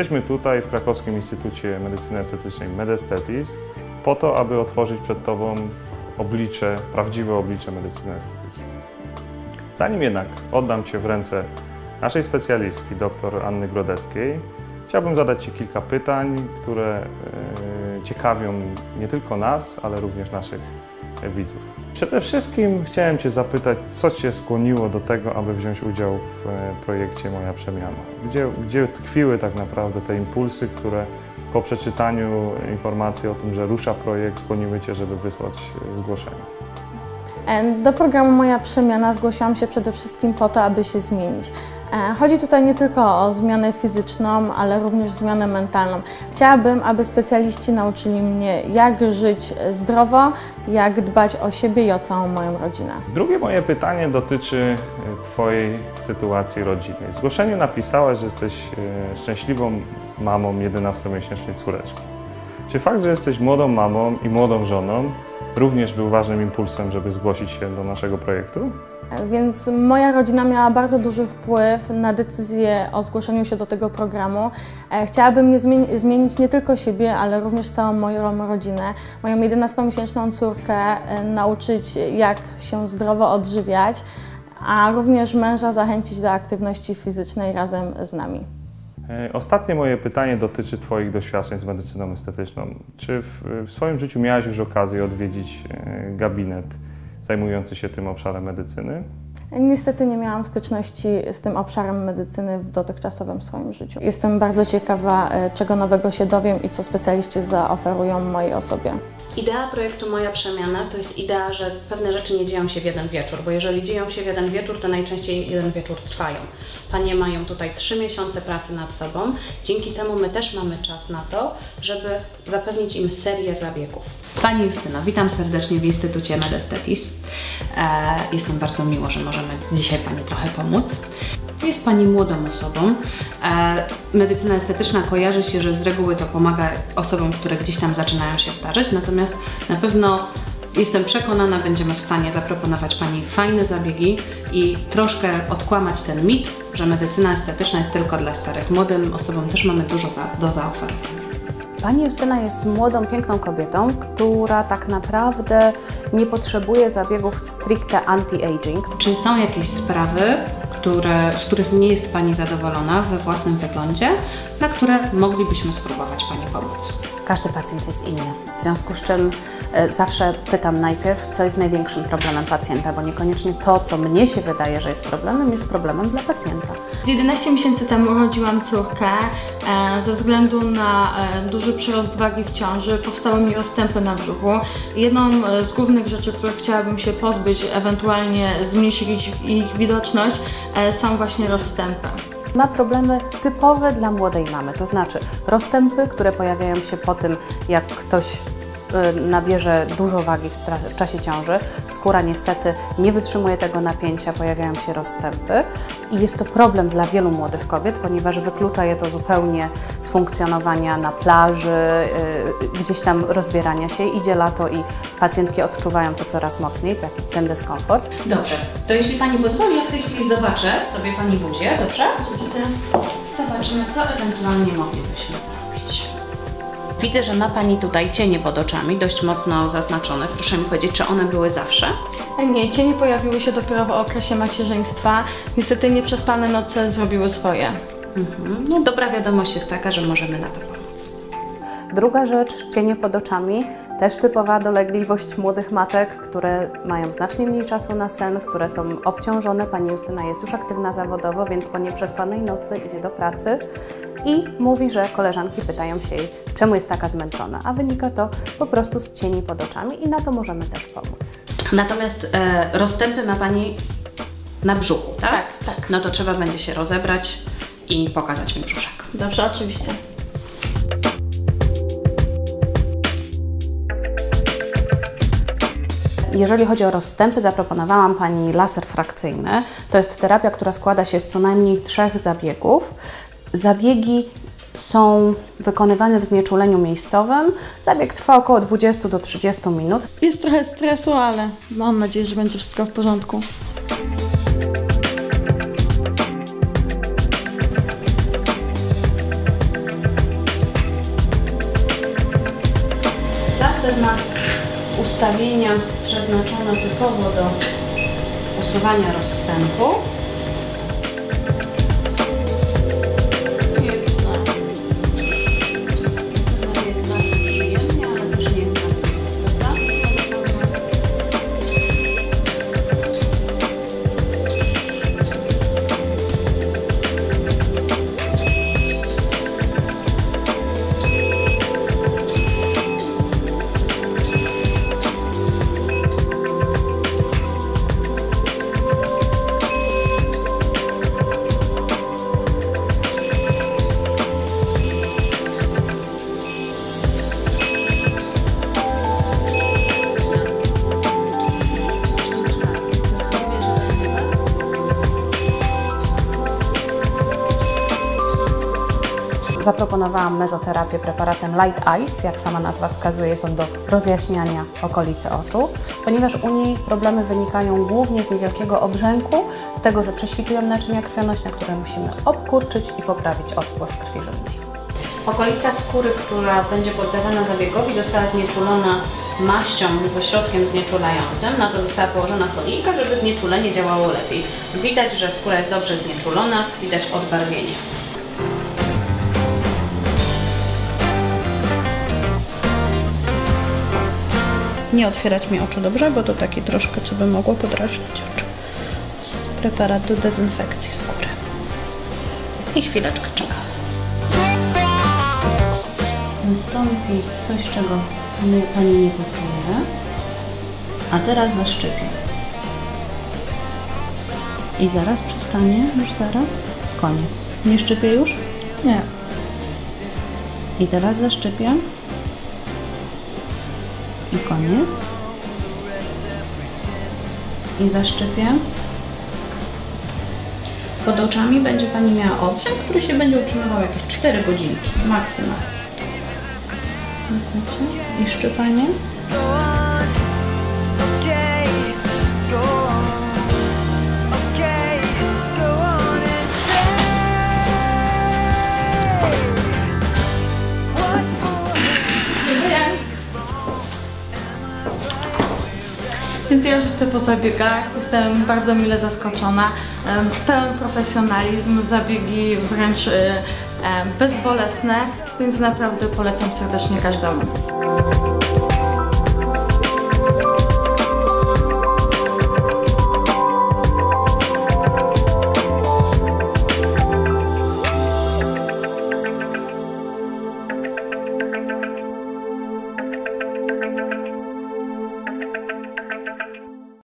Jesteśmy tutaj w Krakowskim Instytucie Medycyny Estetycznej Medestetis po to, aby otworzyć przed Tobą oblicze, prawdziwe oblicze medycyny estetycznej. Zanim jednak oddam Cię w ręce naszej specjalistki, dr Anny Grodeckiej, chciałbym zadać Ci kilka pytań, które e, ciekawią nie tylko nas, ale również naszych widzów. Przede wszystkim chciałem Cię zapytać, co Cię skłoniło do tego, aby wziąć udział w e, projekcie Moja Przemiana? Gdzie, gdzie tkwiły tak naprawdę te impulsy, które po przeczytaniu informacji o tym, że rusza projekt, skłoniły Cię, żeby wysłać e, zgłoszenie? Do programu Moja Przemiana zgłosiłam się przede wszystkim po to, aby się zmienić. E, Chodzi tutaj nie tylko o zmianę fizyczną, ale również zmianę mentalną. Chciałabym, aby specjaliści nauczyli mnie, jak żyć zdrowo, jak dbać o siebie i o całą moją rodzinę. Drugie moje pytanie dotyczy e, Twojej sytuacji rodzinnej. W zgłoszeniu napisałaś, że jesteś e, szczęśliwą mamą 11-miesięcznej córeczki. Czy fakt, że jesteś młodą mamą i młodą żoną również był ważnym impulsem, żeby zgłosić się do naszego projektu? Więc moja rodzina miała bardzo duży wpływ na decyzję o zgłoszeniu się do tego programu. E, Chciałabym nie zmieni- zmienić nie tylko siebie, ale również całą moją rodzinę. Moją 11-miesięczną córkę e, nauczyć, jak się zdrowo odżywiać, a również męża zachęcić do aktywności fizycznej razem z nami. E, Ostatnie moje pytanie dotyczy Twoich doświadczeń z medycyną estetyczną. Czy w, w swoim życiu miałaś już okazję odwiedzić e, gabinet zajmujący się tym obszarem medycyny? Niestety nie miałam styczności z tym obszarem medycyny w dotychczasowym swoim życiu. Jestem bardzo ciekawa, e, czego nowego się dowiem i co specjaliści zaoferują mojej osobie. Idea projektu Moja Przemiana to jest idea, że pewne rzeczy nie dzieją się w jeden wieczór, bo jeżeli dzieją się w jeden wieczór, to najczęściej jeden wieczór trwają. Panie mają tutaj trzy miesiące pracy nad sobą, dzięki temu my też mamy czas na to, żeby zapewnić im serię zabiegów. Pani Justyno, witam serdecznie w Instytucie Medestetis. E, Jestem bardzo miło, że możemy dzisiaj Pani trochę pomóc. Jest Pani młodą osobą. E, Medycyna estetyczna kojarzy się, że z reguły to pomaga osobom, które gdzieś tam zaczynają się starzeć, natomiast na pewno jestem przekonana, będziemy w stanie zaproponować Pani fajne zabiegi i troszkę odkłamać ten mit, że medycyna estetyczna jest tylko dla starych. Młodym osobom też mamy dużo za, do zaoferowania. Pani Justyna jest młodą, piękną kobietą, która tak naprawdę nie potrzebuje zabiegów stricte anti-aging. Czy są jakieś sprawy, które, z których nie jest Pani zadowolona we własnym wyglądzie, na które moglibyśmy spróbować Pani pomóc? Każdy pacjent jest inny, w związku z czym e, zawsze pytam najpierw, co jest największym problemem pacjenta, bo niekoniecznie to, co mnie się wydaje, że jest problemem, jest problemem dla pacjenta. Z 11 miesięcy temu urodziłam córkę. E, Ze względu na e, duży przyrost wagi w ciąży powstały mi rozstępy na brzuchu. Jedną z głównych rzeczy, których chciałabym się pozbyć, ewentualnie zmniejszyć ich, ich widoczność, są właśnie rozstępy. Ma problemy typowe dla młodej mamy, to znaczy rozstępy, które pojawiają się po tym, jak ktoś nabierze dużo wagi w, w czasie ciąży. Skóra niestety nie wytrzymuje tego napięcia, pojawiają się rozstępy i jest to problem dla wielu młodych kobiet, ponieważ wyklucza je to zupełnie z funkcjonowania na plaży, y, gdzieś tam rozbierania się. Idzie lato i pacjentki odczuwają to coraz mocniej, taki, ten dyskomfort. Dobrze, to jeśli Pani pozwoli, ja w tej chwili zobaczę sobie Pani buzię, dobrze? Zobaczymy, co ewentualnie moglibyśmy zrobić. Widzę, że ma Pani tutaj cienie pod oczami, dość mocno zaznaczone. Proszę mi powiedzieć, czy one były zawsze? Nie, cienie pojawiły się dopiero w okresie macierzyństwa. Niestety nieprzespane noce zrobiły swoje. Mhm. No dobra wiadomość jest taka, że możemy na to pomóc. Druga rzecz, cienie pod oczami, też typowa dolegliwość młodych matek, które mają znacznie mniej czasu na sen, które są obciążone. Pani Justyna jest już aktywna zawodowo, więc po nieprzespanej nocy idzie do pracy i mówi, że koleżanki pytają się jej, czemu jest taka zmęczona, a wynika to po prostu z cieni pod oczami i na to możemy też pomóc. Natomiast e, rozstępy ma Pani na brzuchu, tak? Tak, tak. No to trzeba będzie się rozebrać i pokazać mi brzuszek. Dobrze, oczywiście. jeżeli chodzi o rozstępy, zaproponowałam Pani laser frakcyjny. To jest terapia, która składa się z co najmniej trzech zabiegów. Zabiegi są wykonywane w znieczuleniu miejscowym. Zabieg trwa około 20 do 30 minut. Jest trochę stresu, ale mam nadzieję, że będzie wszystko w porządku. Laser ma ustawienia przeznaczone typowo do usuwania rozstępów. Zaproponowałam mezoterapię preparatem Light Ice, jak sama nazwa wskazuje, jest on do rozjaśniania okolicy oczu, ponieważ u niej problemy wynikają głównie z niewielkiego obrzęku, z tego, że prześwitują naczynia krwionośne, które musimy obkurczyć i poprawić odpływ krwi żylnej. Okolica skóry, która będzie poddawana zabiegowi, została znieczulona maścią ze środkiem znieczulającym. Na to została położona folijka, żeby znieczulenie działało lepiej. Widać, że skóra jest dobrze znieczulona, widać odbarwienie. Nie otwierać mi oczu dobrze, bo to taki troszkę, co by mogło podrażnić oczy. Preparat do dezynfekcji skóry. I chwileczkę czekamy. Nastąpi coś, czego my- Pani nie poczuje. A teraz zaszczepię. I zaraz przestanie, już zaraz. Koniec. Nie szczepię już? Nie. I teraz zaszczepię. I koniec. I zaszczepię. Pod oczami będzie Pani miała obrzęk, który się będzie utrzymywał jakieś 4 godziny maksymalnie. I szczypanie. Więc ja już jestem po zabiegach, jestem bardzo mile zaskoczona. Pełen profesjonalizm, zabiegi wręcz y, bezbolesne, więc naprawdę polecam serdecznie każdemu.